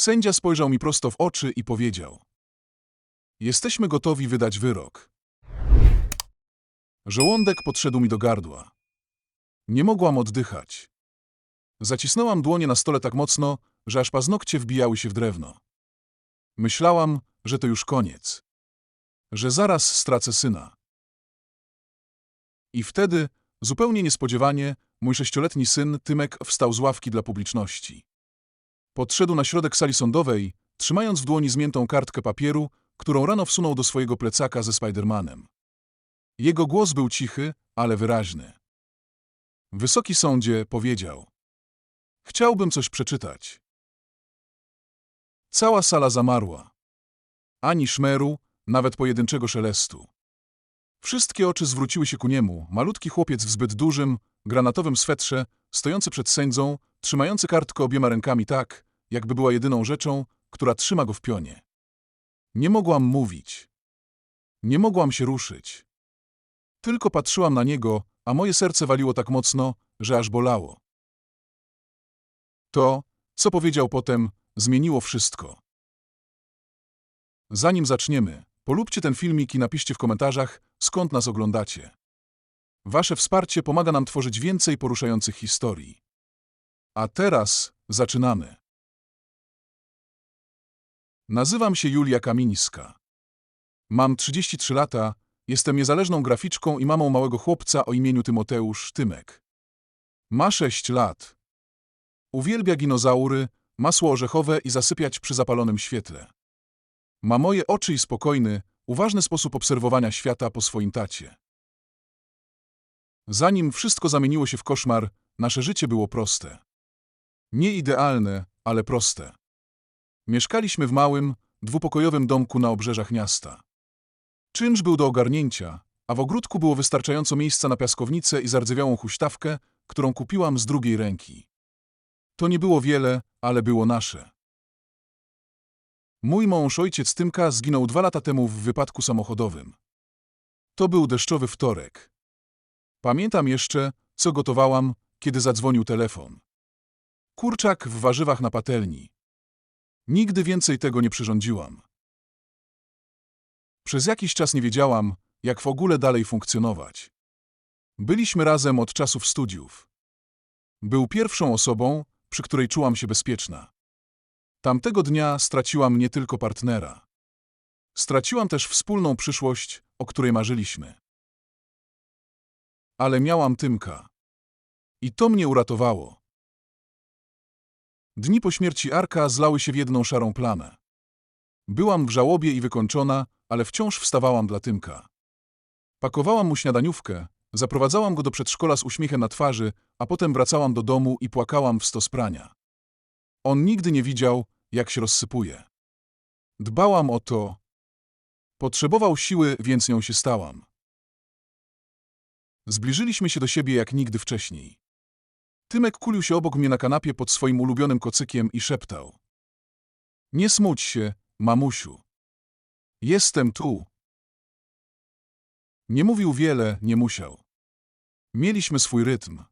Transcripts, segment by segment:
Sędzia spojrzał mi prosto w oczy i powiedział: Jesteśmy gotowi wydać wyrok. Żołądek podszedł mi do gardła. Nie mogłam oddychać. Zacisnęłam dłonie na stole tak mocno, że aż paznokcie wbijały się w drewno. Myślałam, że to już koniec. Że zaraz stracę syna. I wtedy, zupełnie niespodziewanie, mój sześcioletni syn, Tymek, wstał z ławki dla publiczności. Podszedł na środek sali sądowej, trzymając w dłoni zmiętą kartkę papieru, którą rano wsunął do swojego plecaka ze Spidermanem. Jego głos był cichy, ale wyraźny. Wysoki sądzie powiedział: Chciałbym coś przeczytać. Cała sala zamarła. Ani szmeru, nawet pojedynczego szelestu. Wszystkie oczy zwróciły się ku niemu, malutki chłopiec w zbyt dużym, granatowym swetrze, stojący przed sędzą, trzymający kartkę obiema rękami tak, jakby była jedyną rzeczą, która trzyma go w pionie. Nie mogłam mówić. Nie mogłam się ruszyć. Tylko patrzyłam na niego, a moje serce waliło tak mocno, że aż bolało. To, co powiedział potem, zmieniło wszystko. Zanim zaczniemy, polubcie ten filmik i napiszcie w komentarzach, skąd nas oglądacie. Wasze wsparcie pomaga nam tworzyć więcej poruszających historii. A teraz zaczynamy. Nazywam się Julia Kamińska. Mam 33 lata, jestem niezależną graficzką i mamą małego chłopca o imieniu Tymoteusz Tymek. Ma 6 lat. Uwielbia dinozaury, masło orzechowe i zasypiać przy zapalonym świetle. Ma moje oczy i spokojny, uważny sposób obserwowania świata po swoim tacie. Zanim wszystko zamieniło się w koszmar, nasze życie było proste. Nie idealne, ale proste. Mieszkaliśmy w małym, dwupokojowym domku na obrzeżach miasta. Czynsz był do ogarnięcia, a w ogródku było wystarczająco miejsca na piaskownicę i zardzewiałą huśtawkę, którą kupiłam z drugiej ręki. To nie było wiele, ale było nasze. Mój mąż ojciec Tymka zginął dwa lata temu w wypadku samochodowym. To był deszczowy wtorek. Pamiętam jeszcze, co gotowałam, kiedy zadzwonił telefon. Kurczak w warzywach na patelni. Nigdy więcej tego nie przyrządziłam. Przez jakiś czas nie wiedziałam, jak w ogóle dalej funkcjonować. Byliśmy razem od czasów studiów. Był pierwszą osobą, przy której czułam się bezpieczna. Tamtego dnia straciłam nie tylko partnera. Straciłam też wspólną przyszłość, o której marzyliśmy. Ale miałam Tymka. I to mnie uratowało. Dni po śmierci Arka zlały się w jedną szarą plamę. Byłam w żałobie i wykończona, ale wciąż wstawałam dla Tymka. Pakowałam mu śniadaniówkę, zaprowadzałam go do przedszkola z uśmiechem na twarzy, a potem wracałam do domu i płakałam w stos prania. On nigdy nie widział, jak się rozsypuje. Dbałam o to. Potrzebował siły, więc nią się stałam. Zbliżyliśmy się do siebie jak nigdy wcześniej. Tymek kulił się obok mnie na kanapie pod swoim ulubionym kocykiem i szeptał. Nie smuć się, mamusiu. Jestem tu. Nie mówił wiele, nie musiał. Mieliśmy swój rytm.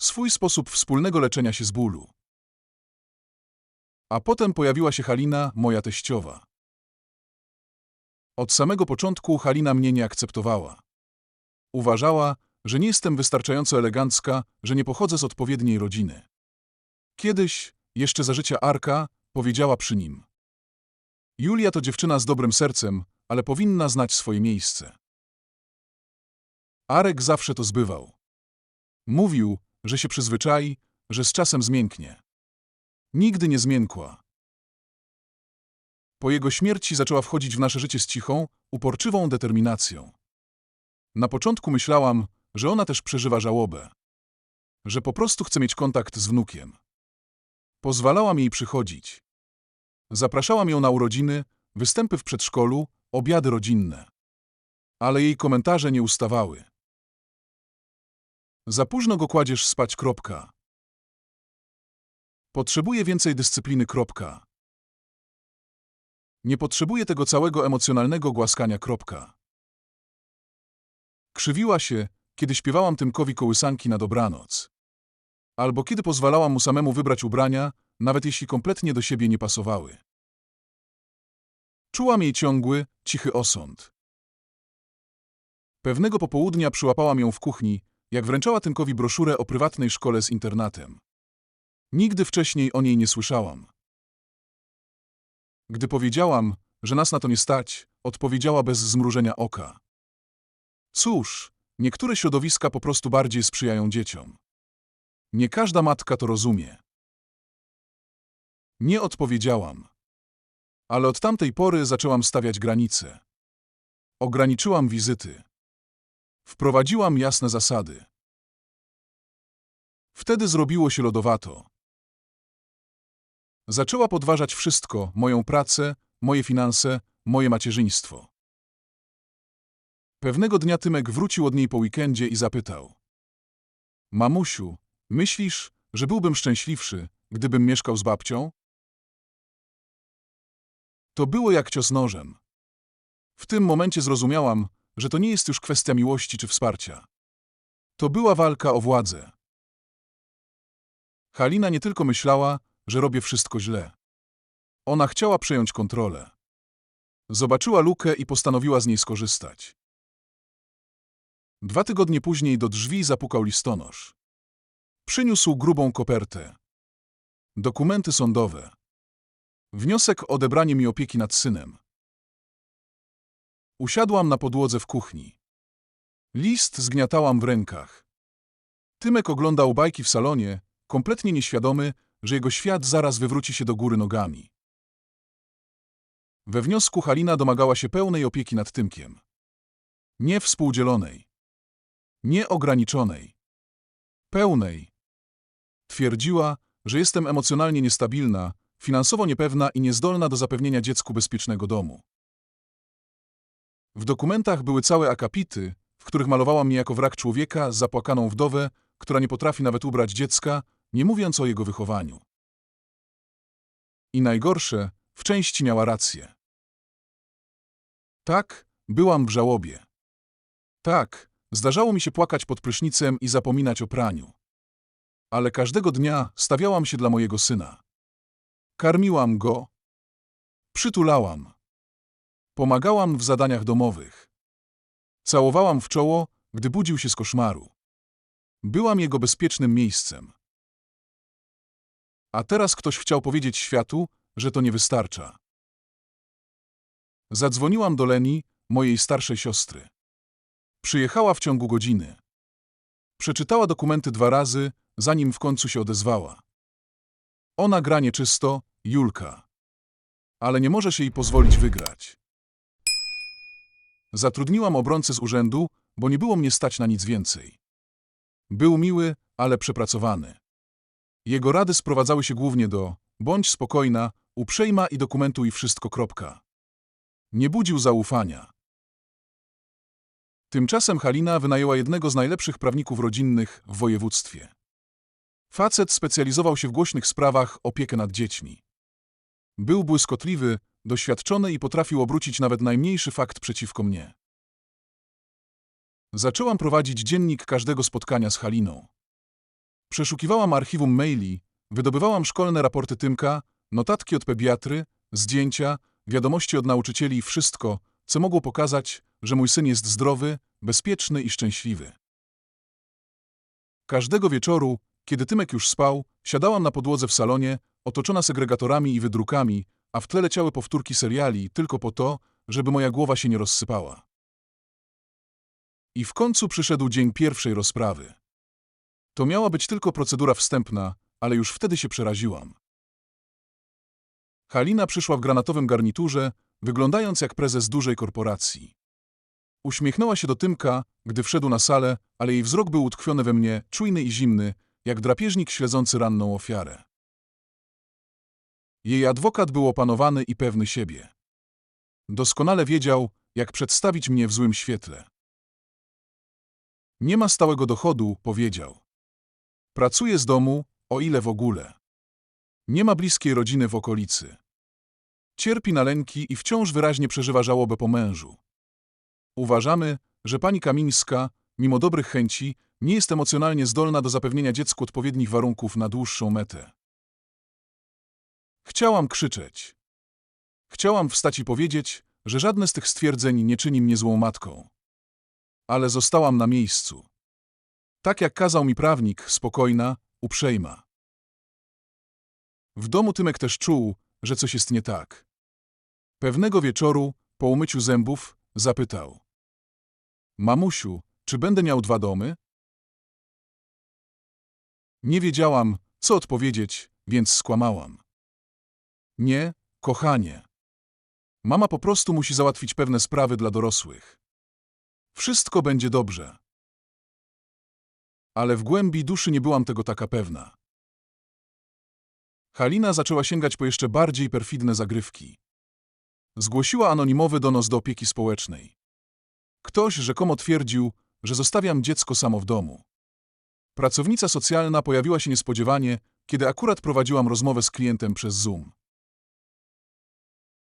Swój sposób wspólnego leczenia się z bólu. A potem pojawiła się Halina, moja teściowa. Od samego początku Halina mnie nie akceptowała. Uważała, że nie jestem wystarczająco elegancka, że nie pochodzę z odpowiedniej rodziny. Kiedyś, jeszcze za życia Arka, powiedziała przy nim. Julia to dziewczyna z dobrym sercem, ale powinna znać swoje miejsce. Arek zawsze to zbywał. Mówił, że się przyzwyczai, że z czasem zmięknie. Nigdy nie zmiękła. Po jego śmierci zaczęła wchodzić w nasze życie z cichą, uporczywą determinacją. Na początku myślałam, że ona też przeżywa żałobę. Że po prostu chce mieć kontakt z wnukiem. Pozwalałam jej przychodzić. Zapraszałam ją na urodziny, występy w przedszkolu, obiady rodzinne. Ale jej komentarze nie ustawały. Za późno go kładziesz spać, kropka. Potrzebuję więcej dyscypliny, kropka. Nie potrzebuję tego całego emocjonalnego głaskania, kropka. Krzywiła się, kiedy śpiewałam Tymkowi kołysanki na dobranoc. Albo kiedy pozwalałam mu samemu wybrać ubrania, nawet jeśli kompletnie do siebie nie pasowały. Czułam jej ciągły, cichy osąd. Pewnego popołudnia przyłapałam ją w kuchni, jak wręczała Tymkowi broszurę o prywatnej szkole z internatem. Nigdy wcześniej o niej nie słyszałam. Gdy powiedziałam, że nas na to nie stać, odpowiedziała bez zmrużenia oka. Cóż, niektóre środowiska po prostu bardziej sprzyjają dzieciom. Nie każda matka to rozumie. Nie odpowiedziałam. Ale od tamtej pory zaczęłam stawiać granice. Ograniczyłam wizyty. Wprowadziłam jasne zasady. Wtedy zrobiło się lodowato. Zaczęła podważać wszystko, moją pracę, moje finanse, moje macierzyństwo. Pewnego dnia Tymek wrócił od niej po weekendzie i zapytał. Mamusiu, myślisz, że byłbym szczęśliwszy, gdybym mieszkał z babcią? To było jak cios nożem. W tym momencie zrozumiałam, że to nie jest już kwestia miłości czy wsparcia. To była walka o władzę. Halina nie tylko myślała, że robię wszystko źle. Ona chciała przejąć kontrolę. Zobaczyła lukę i postanowiła z niej skorzystać. Dwa tygodnie później do drzwi zapukał listonosz. Przyniósł grubą kopertę. Dokumenty sądowe. Wniosek o odebranie mi opieki nad synem. Usiadłam na podłodze w kuchni. List zgniatałam w rękach. Tymek oglądał bajki w salonie, kompletnie nieświadomy, że jego świat zaraz wywróci się do góry nogami. We wniosku Halina domagała się pełnej opieki nad Tymkiem. Nie współdzielonej. Nie ograniczonej. Pełnej. Twierdziła, że jestem emocjonalnie niestabilna, finansowo niepewna i niezdolna do zapewnienia dziecku bezpiecznego domu. W dokumentach były całe akapity, w których malowała mnie jako wrak człowieka, zapłakaną wdowę, która nie potrafi nawet ubrać dziecka, nie mówiąc o jego wychowaniu. I najgorsze, w części miała rację. Tak, byłam w żałobie. Tak, zdarzało mi się płakać pod prysznicem i zapominać o praniu. Ale każdego dnia stawiałam się dla mojego syna. Karmiłam go. Przytulałam. Pomagałam w zadaniach domowych. Całowałam w czoło, gdy budził się z koszmaru. Byłam jego bezpiecznym miejscem. A teraz ktoś chciał powiedzieć światu, że to nie wystarcza. Zadzwoniłam do Leni, mojej starszej siostry. Przyjechała w ciągu godziny. Przeczytała dokumenty dwa razy, zanim w końcu się odezwała. Ona gra nieczysto, Julka. Ale nie możesz jej pozwolić wygrać. Zatrudniłam obrońcę z urzędu, bo nie było mnie stać na nic więcej. Był miły, ale przepracowany. Jego rady sprowadzały się głównie do bądź spokojna, uprzejma i dokumentuj wszystko kropka. Nie budził zaufania. Tymczasem Halina wynajęła jednego z najlepszych prawników rodzinnych w województwie. Facet specjalizował się w głośnych sprawach opiekę nad dziećmi. Był błyskotliwy, doświadczony i potrafił obrócić nawet najmniejszy fakt przeciwko mnie. Zaczęłam prowadzić dziennik każdego spotkania z Haliną. Przeszukiwałam archiwum maili, wydobywałam szkolne raporty Tymka, notatki od pediatry, zdjęcia, wiadomości od nauczycieli i wszystko, co mogło pokazać, że mój syn jest zdrowy, bezpieczny i szczęśliwy. Każdego wieczoru, kiedy Tymek już spał, siadałam na podłodze w salonie, otoczona segregatorami i wydrukami, a w tle leciały powtórki seriali tylko po to, żeby moja głowa się nie rozsypała. I w końcu przyszedł dzień pierwszej rozprawy. To miała być tylko procedura wstępna, ale już wtedy się przeraziłam. Halina przyszła w granatowym garniturze, wyglądając jak prezes dużej korporacji. Uśmiechnęła się do Tymka, gdy wszedł na salę, ale jej wzrok był utkwiony we mnie, czujny i zimny, jak drapieżnik śledzący ranną ofiarę. Jej adwokat był opanowany i pewny siebie. Doskonale wiedział, jak przedstawić mnie w złym świetle. Nie ma stałego dochodu, powiedział. Pracuje z domu, o ile w ogóle. Nie ma bliskiej rodziny w okolicy. Cierpi na lęki i wciąż wyraźnie przeżywa żałobę po mężu. Uważamy, że pani Kamińska, mimo dobrych chęci, nie jest emocjonalnie zdolna do zapewnienia dziecku odpowiednich warunków na dłuższą metę. Chciałam krzyczeć. Chciałam wstać i powiedzieć, że żadne z tych stwierdzeń nie czyni mnie złą matką. Ale zostałam na miejscu. Tak jak kazał mi prawnik, spokojna, uprzejma. W domu Tymek też czuł, że coś jest nie tak. Pewnego wieczoru, po umyciu zębów, zapytał. Mamusiu, czy będę miał dwa domy? Nie wiedziałam, co odpowiedzieć, więc skłamałam. Nie, kochanie. Mama po prostu musi załatwić pewne sprawy dla dorosłych. Wszystko będzie dobrze. Ale w głębi duszy nie byłam tego taka pewna. Halina zaczęła sięgać po jeszcze bardziej perfidne zagrywki. Zgłosiła anonimowy donos do opieki społecznej. Ktoś rzekomo twierdził, że zostawiam dziecko samo w domu. Pracownica socjalna pojawiła się niespodziewanie, kiedy akurat prowadziłam rozmowę z klientem przez Zoom.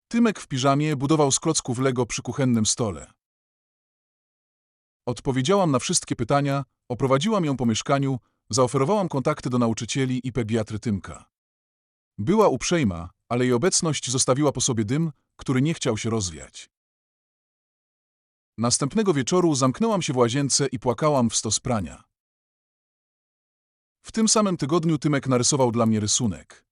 Tymek w piżamie budował z klocków Lego przy kuchennym stole. Odpowiedziałam na wszystkie pytania, oprowadziłam ją po mieszkaniu, zaoferowałam kontakty do nauczycieli i pediatry Tymka. Była uprzejma, ale jej obecność zostawiła po sobie dym, który nie chciał się rozwiać. Następnego wieczoru zamknęłam się w łazience i płakałam w stos prania. W tym samym tygodniu Tymek narysował dla mnie rysunek.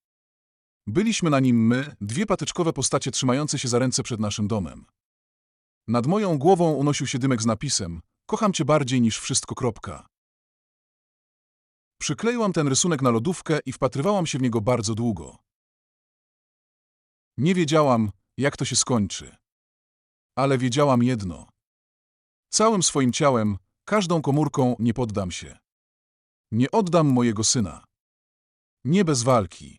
Byliśmy na nim my, dwie patyczkowe postacie trzymające się za ręce przed naszym domem. Nad moją głową unosił się dymek z napisem Kocham cię bardziej niż wszystko. Kropka. Przykleiłam ten rysunek na lodówkę i wpatrywałam się w niego bardzo długo. Nie wiedziałam, jak to się skończy. Ale wiedziałam jedno. Całym swoim ciałem, każdą komórką nie poddam się. Nie oddam mojego syna. Nie bez walki.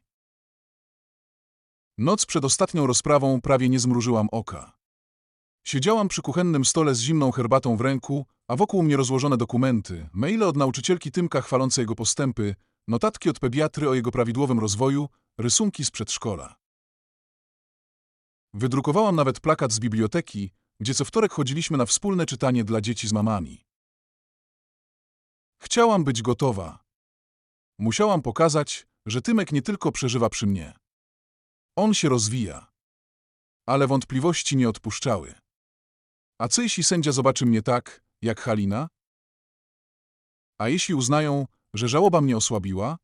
Noc przed ostatnią rozprawą prawie nie zmrużyłam oka. Siedziałam przy kuchennym stole z zimną herbatą w ręku, a wokół mnie rozłożone dokumenty, maile od nauczycielki Tymka chwalące jego postępy, notatki od pediatry o jego prawidłowym rozwoju, rysunki z przedszkola. Wydrukowałam nawet plakat z biblioteki, gdzie co wtorek chodziliśmy na wspólne czytanie dla dzieci z mamami. Chciałam być gotowa. Musiałam pokazać, że Tymek nie tylko przeżywa przy mnie. On się rozwija. Ale wątpliwości nie odpuszczały. A co jeśli sędzia zobaczy mnie tak, jak Halina? A jeśli uznają, że żałoba mnie osłabiła?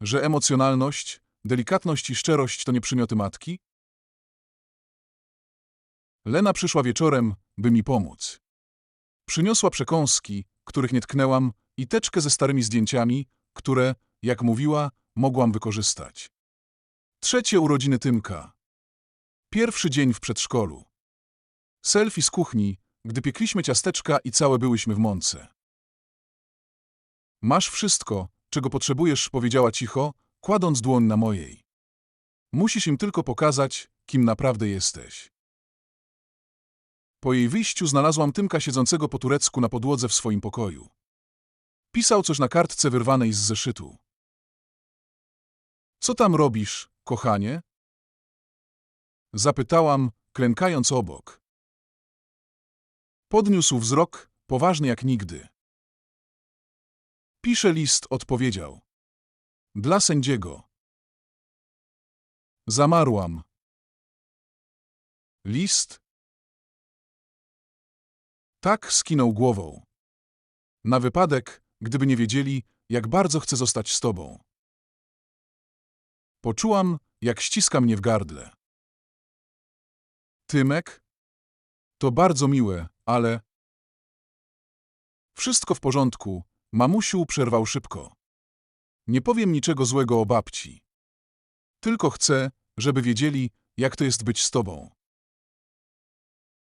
Że emocjonalność, delikatność i szczerość to nie przymioty matki? Lena przyszła wieczorem, by mi pomóc. Przyniosła przekąski, których nie tknęłam, i teczkę ze starymi zdjęciami, które, jak mówiła, mogłam wykorzystać. Trzecie urodziny Tymka. Pierwszy dzień w przedszkolu. Selfie z kuchni, gdy piekliśmy ciasteczka i całe byłyśmy w mące. Masz wszystko, czego potrzebujesz, powiedziała cicho, kładąc dłoń na mojej. Musisz im tylko pokazać, kim naprawdę jesteś. Po jej wyjściu znalazłam Tymka siedzącego po turecku na podłodze w swoim pokoju. Pisał coś na kartce wyrwanej z zeszytu. Co tam robisz, kochanie? Zapytałam, klękając obok. Podniósł wzrok, poważny jak nigdy. Piszę list, odpowiedział. Dla sędziego. Zamarłam. List? Tak skinął głową. Na wypadek, gdyby nie wiedzieli, jak bardzo chcę zostać z tobą. Poczułam, jak ściska mnie w gardle. Tymek? To bardzo miłe, ale... Wszystko w porządku, mamusiu przerwał szybko. Nie powiem niczego złego o babci. Tylko chcę, żeby wiedzieli, jak to jest być z tobą.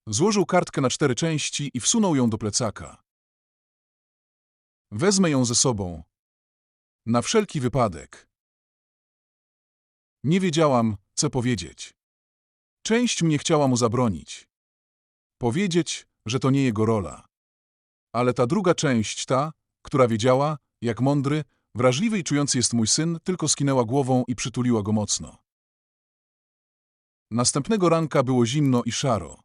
Złożył kartkę na cztery części i wsunął ją do plecaka. Wezmę ją ze sobą. Na wszelki wypadek. Nie wiedziałam, co powiedzieć. Część mnie chciała mu zabronić. Powiedzieć, że to nie jego rola. Ale ta druga część, ta, która wiedziała, jak mądry, wrażliwy i czujący jest mój syn, tylko skinęła głową i przytuliła go mocno. Następnego ranka było zimno i szaro.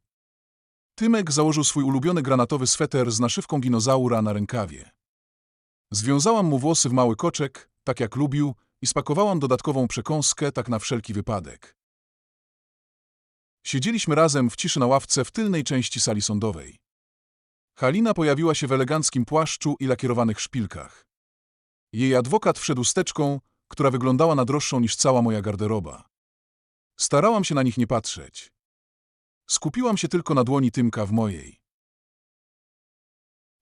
Tymek założył swój ulubiony granatowy sweter z naszywką dinozaura na rękawie. Związałam mu włosy w mały koczek, tak jak lubił, i spakowałam dodatkową przekąskę tak na wszelki wypadek. Siedzieliśmy razem w ciszy na ławce w tylnej części sali sądowej. Halina pojawiła się w eleganckim płaszczu i lakierowanych szpilkach. Jej adwokat wszedł steczką, która wyglądała na droższą niż cała moja garderoba. Starałam się na nich nie patrzeć. Skupiłam się tylko na dłoni Tymka w mojej.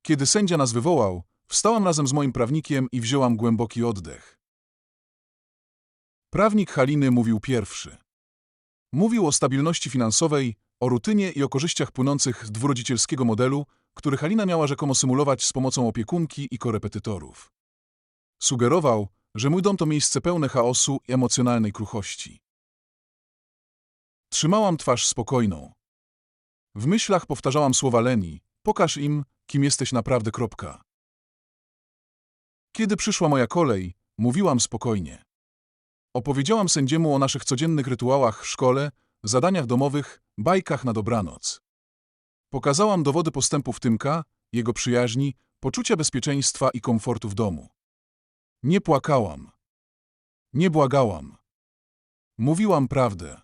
Kiedy sędzia nas wywołał, wstałam razem z moim prawnikiem i wzięłam głęboki oddech. Prawnik Haliny mówił pierwszy. Mówił o stabilności finansowej, o rutynie i o korzyściach płynących z dwurodzicielskiego modelu, który Halina miała rzekomo symulować z pomocą opiekunki i korepetytorów. Sugerował, że mój dom to miejsce pełne chaosu i emocjonalnej kruchości. Trzymałam twarz spokojną. W myślach powtarzałam słowa Leni, pokaż im, kim jesteś naprawdę. Kropka. Kiedy przyszła moja kolej, mówiłam spokojnie. Opowiedziałam sędziemu o naszych codziennych rytuałach w szkole, zadaniach domowych, bajkach na dobranoc. Pokazałam dowody postępów Tymka, jego przyjaźni, poczucia bezpieczeństwa i komfortu w domu. Nie płakałam. Nie błagałam. Mówiłam prawdę.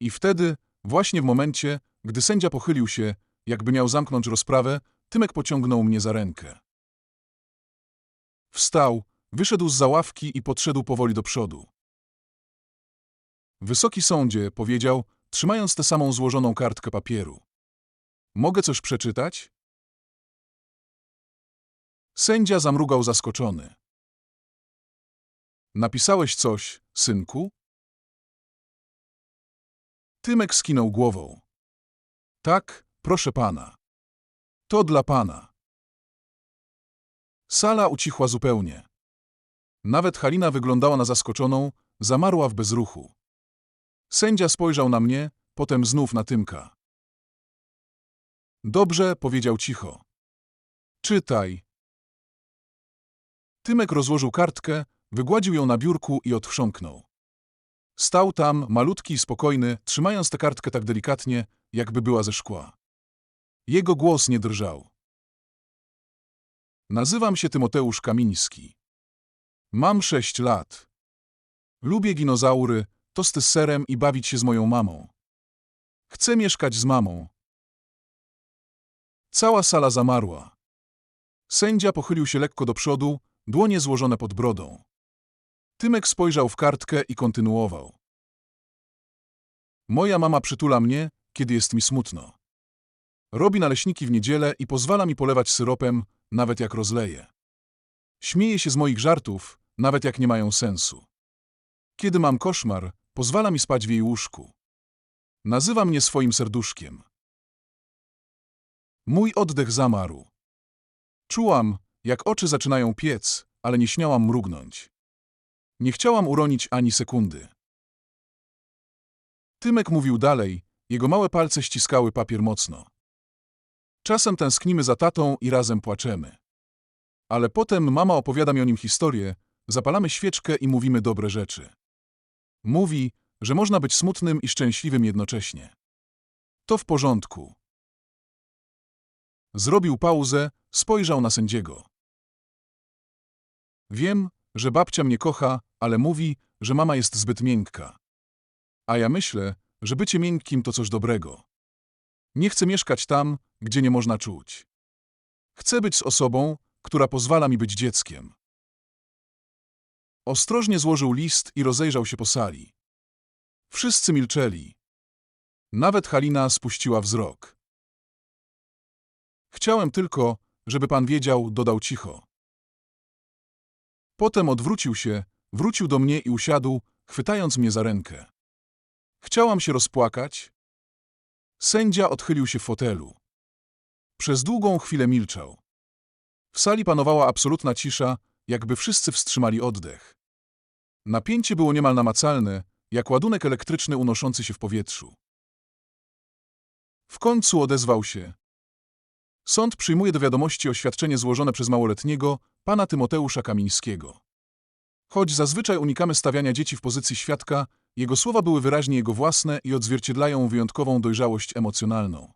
I wtedy, właśnie w momencie, gdy sędzia pochylił się, jakby miał zamknąć rozprawę, Tymek pociągnął mnie za rękę. Wstał, wyszedł z załawki i podszedł powoli do przodu. Wysoki sądzie, powiedział, trzymając tę samą złożoną kartkę papieru. Mogę coś przeczytać? Sędzia zamrugał zaskoczony. Napisałeś coś, synku? Tymek skinął głową. Tak, proszę pana. To dla pana. Sala ucichła zupełnie. Nawet Halina wyglądała na zaskoczoną, zamarła w bezruchu. Sędzia spojrzał na mnie, potem znów na Tymka. Dobrze, powiedział cicho. Czytaj. Tymek rozłożył kartkę, wygładził ją na biurku i odchrząknął. Stał tam, malutki i spokojny, trzymając tę kartkę tak delikatnie, jakby była ze szkła. Jego głos nie drżał. Nazywam się Tymoteusz Kamiński. Mam sześć lat. Lubię dinozaury, tosty z serem i bawić się z moją mamą. Chcę mieszkać z mamą. Cała sala zamarła. Sędzia pochylił się lekko do przodu, dłonie złożone pod brodą. Tymek spojrzał w kartkę i kontynuował. Moja mama przytula mnie, kiedy jest mi smutno. Robi naleśniki w niedzielę i pozwala mi polewać syropem, nawet jak rozleje. Śmieje się z moich żartów, nawet jak nie mają sensu. Kiedy mam koszmar, pozwala mi spać w jej łóżku. Nazywa mnie swoim serduszkiem. Mój oddech zamarł. Czułam, jak oczy zaczynają piec, ale nie śmiałam mrugnąć. Nie chciałam uronić ani sekundy. Tymek mówił dalej, jego małe palce ściskały papier mocno. Czasem tęsknimy za tatą i razem płaczemy. Ale potem mama opowiada mi o nim historię, zapalamy świeczkę i mówimy dobre rzeczy. Mówi, że można być smutnym i szczęśliwym jednocześnie. To w porządku. Zrobił pauzę, spojrzał na sędziego. Wiem, że babcia mnie kocha, ale mówi, że mama jest zbyt miękka. A ja myślę, że bycie miękkim to coś dobrego. Nie chcę mieszkać tam, gdzie nie można czuć. Chcę być z osobą, która pozwala mi być dzieckiem. Ostrożnie złożył list i rozejrzał się po sali. Wszyscy milczeli. Nawet Halina spuściła wzrok. Chciałem tylko, żeby pan wiedział, dodał cicho. Potem odwrócił się, wrócił do mnie i usiadł, chwytając mnie za rękę. Chciałam się rozpłakać. Sędzia odchylił się w fotelu. Przez długą chwilę milczał. W sali panowała absolutna cisza, jakby wszyscy wstrzymali oddech. Napięcie było niemal namacalne, jak ładunek elektryczny unoszący się w powietrzu. W końcu odezwał się. Sąd przyjmuje do wiadomości oświadczenie złożone przez małoletniego, pana Tymoteusza Kamińskiego. Choć zazwyczaj unikamy stawiania dzieci w pozycji świadka, jego słowa były wyraźnie jego własne i odzwierciedlają wyjątkową dojrzałość emocjonalną.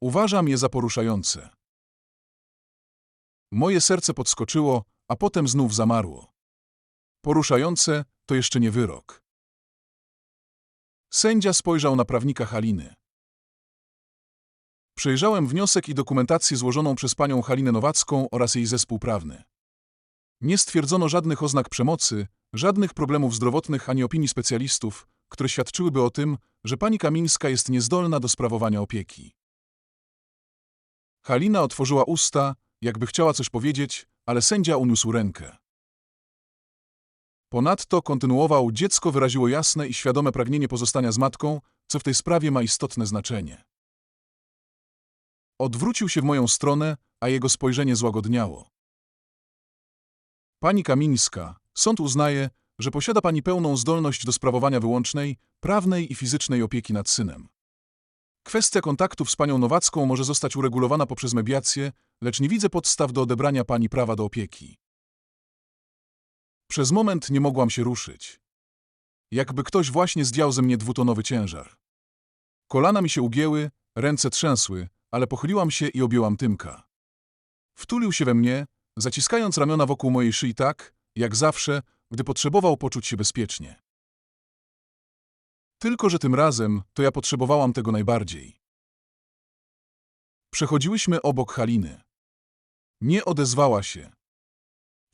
Uważam je za poruszające. Moje serce podskoczyło, a potem znów zamarło. Poruszające to jeszcze nie wyrok. Sędzia spojrzał na prawnika Haliny. Przejrzałem wniosek i dokumentację złożoną przez panią Halinę Nowacką oraz jej zespół prawny. Nie stwierdzono żadnych oznak przemocy, żadnych problemów zdrowotnych ani opinii specjalistów, które świadczyłyby o tym, że pani Kamińska jest niezdolna do sprawowania opieki. Halina otworzyła usta, jakby chciała coś powiedzieć, ale sędzia uniósł rękę. Ponadto kontynuował, dziecko wyraziło jasne i świadome pragnienie pozostania z matką, co w tej sprawie ma istotne znaczenie. Odwrócił się w moją stronę, a jego spojrzenie złagodniało. Pani Kamińska, sąd uznaje, że posiada pani pełną zdolność do sprawowania wyłącznej, prawnej i fizycznej opieki nad synem. Kwestia kontaktów z panią Nowacką może zostać uregulowana poprzez mediację, lecz nie widzę podstaw do odebrania pani prawa do opieki. Przez moment nie mogłam się ruszyć. Jakby ktoś właśnie zdjął ze mnie dwutonowy ciężar. Kolana mi się ugięły, ręce trzęsły, ale pochyliłam się i objęłam Tymka. Wtulił się we mnie, zaciskając ramiona wokół mojej szyi tak, jak zawsze, gdy potrzebował poczuć się bezpiecznie. Tylko, że tym razem to ja potrzebowałam tego najbardziej. Przechodziłyśmy obok Haliny. Nie odezwała się.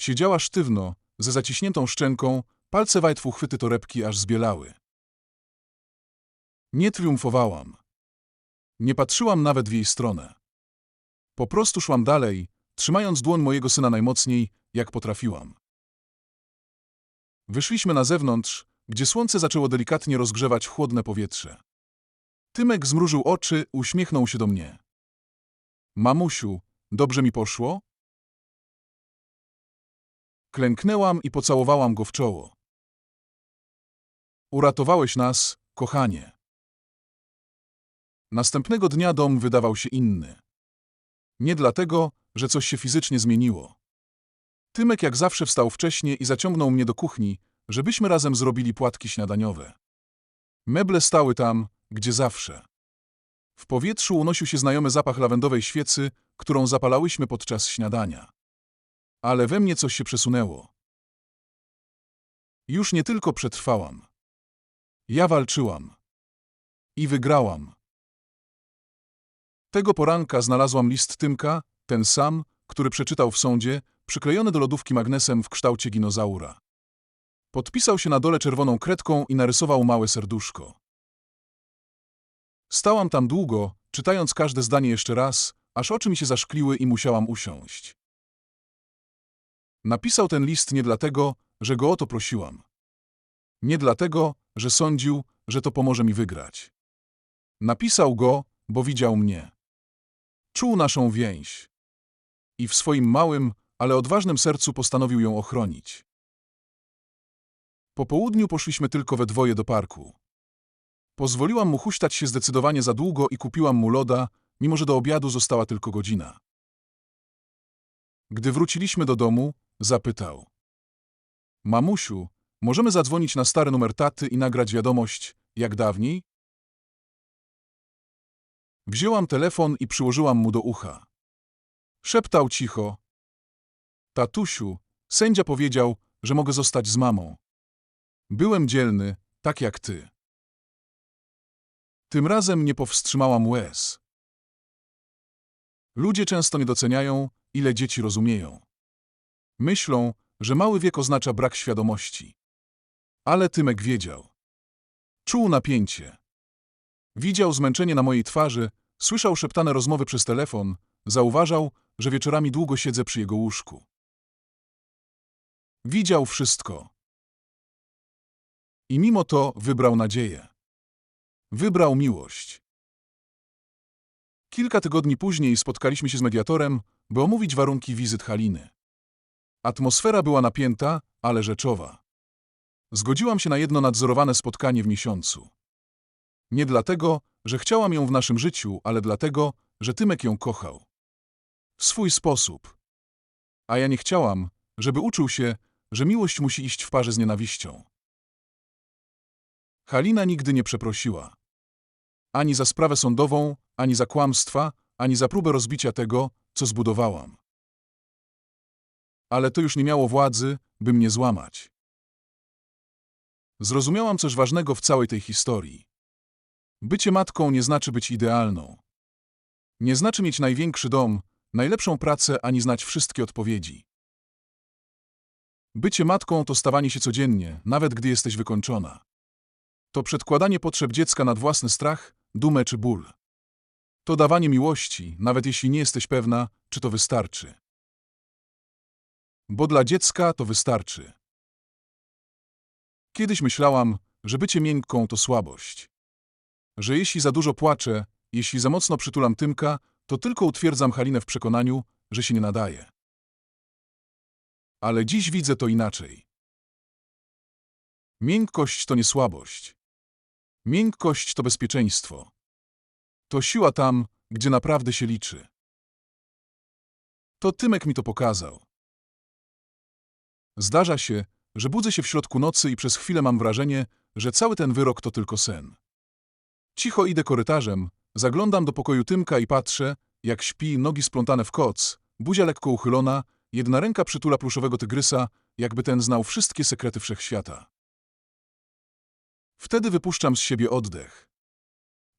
Siedziała sztywno, ze zaciśniętą szczęką, palce wajtwu chwyty torebki aż zbielały. Nie triumfowałam. Nie patrzyłam nawet w jej stronę. Po prostu szłam dalej, trzymając dłoń mojego syna najmocniej, jak potrafiłam. Wyszliśmy na zewnątrz, gdzie słońce zaczęło delikatnie rozgrzewać chłodne powietrze. Tymek zmrużył oczy, uśmiechnął się do mnie. Mamusiu, dobrze mi poszło? Klęknęłam i pocałowałam go w czoło. Uratowałeś nas, kochanie. Następnego dnia dom wydawał się inny. Nie dlatego, że coś się fizycznie zmieniło. Tymek jak zawsze wstał wcześnie i zaciągnął mnie do kuchni, żebyśmy razem zrobili płatki śniadaniowe. Meble stały tam, gdzie zawsze. W powietrzu unosił się znajomy zapach lawendowej świecy, którą zapalałyśmy podczas śniadania. Ale we mnie coś się przesunęło. Już nie tylko przetrwałam. Ja walczyłam. I wygrałam. Tego poranka znalazłam list Tymka, ten sam, który przeczytał w sądzie, przyklejony do lodówki magnesem w kształcie dinozaura. Podpisał się na dole czerwoną kredką i narysował małe serduszko. Stałam tam długo, czytając każde zdanie jeszcze raz, aż oczy mi się zaszkliły i musiałam usiąść. Napisał ten list nie dlatego, że go o to prosiłam. Nie dlatego, że sądził, że to pomoże mi wygrać. Napisał go, bo widział mnie. Czuł naszą więź. I w swoim małym, ale odważnym sercu postanowił ją ochronić. Po południu poszliśmy tylko we dwoje do parku. Pozwoliłam mu huśtać się zdecydowanie za długo i kupiłam mu loda, mimo że do obiadu została tylko godzina. Gdy wróciliśmy do domu, zapytał. Mamusiu, możemy zadzwonić na stary numer taty i nagrać wiadomość, jak dawniej? Wzięłam telefon i przyłożyłam mu do ucha. Szeptał cicho. Tatusiu, sędzia powiedział, że mogę zostać z mamą. Byłem dzielny, tak jak ty. Tym razem nie powstrzymałam łez. Ludzie często nie doceniają, ile dzieci rozumieją. Myślą, że mały wiek oznacza brak świadomości. Ale Tymek wiedział. Czuł napięcie. Widział zmęczenie na mojej twarzy, słyszał szeptane rozmowy przez telefon, zauważał, że wieczorami długo siedzę przy jego łóżku. Widział wszystko. I mimo to wybrał nadzieję. Wybrał miłość. Kilka tygodni później spotkaliśmy się z mediatorem, by omówić warunki wizyt Haliny. Atmosfera była napięta, ale rzeczowa. Zgodziłam się na jedno nadzorowane spotkanie w miesiącu. Nie dlatego, że chciałam ją w naszym życiu, ale dlatego, że Tymek ją kochał. W swój sposób. A ja nie chciałam, żeby uczył się, że miłość musi iść w parze z nienawiścią. Halina nigdy nie przeprosiła. Ani za sprawę sądową, ani za kłamstwa, ani za próbę rozbicia tego, co zbudowałam. Ale to już nie miało władzy, by mnie złamać. Zrozumiałam coś ważnego w całej tej historii. Bycie matką nie znaczy być idealną. Nie znaczy mieć największy dom, najlepszą pracę, ani znać wszystkie odpowiedzi. Bycie matką to stawanie się codziennie, nawet gdy jesteś wykończona. To przedkładanie potrzeb dziecka nad własny strach, dumę czy ból. To dawanie miłości, nawet jeśli nie jesteś pewna, czy to wystarczy. Bo dla dziecka to wystarczy. Kiedyś myślałam, że bycie miękką to słabość. Że jeśli za dużo płaczę, jeśli za mocno przytulam Tymka, to tylko utwierdzam Halinę w przekonaniu, że się nie nadaje. Ale dziś widzę to inaczej. Miękkość to nie słabość. Miękkość to bezpieczeństwo. To siła tam, gdzie naprawdę się liczy. To Tymek mi to pokazał. Zdarza się, że budzę się w środku nocy i przez chwilę mam wrażenie, że cały ten wyrok to tylko sen. Cicho idę korytarzem, zaglądam do pokoju Tymka i patrzę, jak śpi, nogi splątane w koc, buzia lekko uchylona, jedna ręka przytula pluszowego tygrysa, jakby ten znał wszystkie sekrety wszechświata. Wtedy wypuszczam z siebie oddech.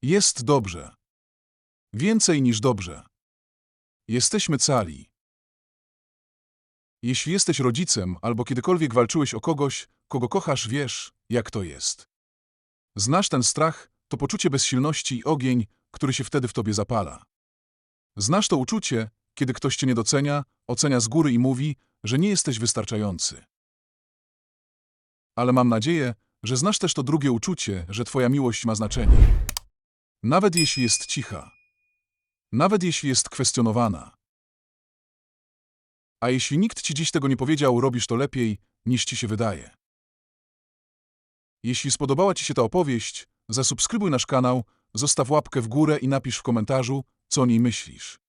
Jest dobrze. Więcej niż dobrze. Jesteśmy cali. Jeśli jesteś rodzicem albo kiedykolwiek walczyłeś o kogoś, kogo kochasz, wiesz, jak to jest. Znasz ten strach, to poczucie bezsilności i ogień, który się wtedy w tobie zapala. Znasz to uczucie, kiedy ktoś cię nie docenia, ocenia z góry i mówi, że nie jesteś wystarczający. Ale mam nadzieję, że znasz też to drugie uczucie, że twoja miłość ma znaczenie. Nawet jeśli jest cicha. Nawet jeśli jest kwestionowana. A jeśli nikt ci dziś tego nie powiedział, robisz to lepiej, niż ci się wydaje. Jeśli spodobała ci się ta opowieść, zasubskrybuj nasz kanał, zostaw łapkę w górę i napisz w komentarzu, co o niej myślisz.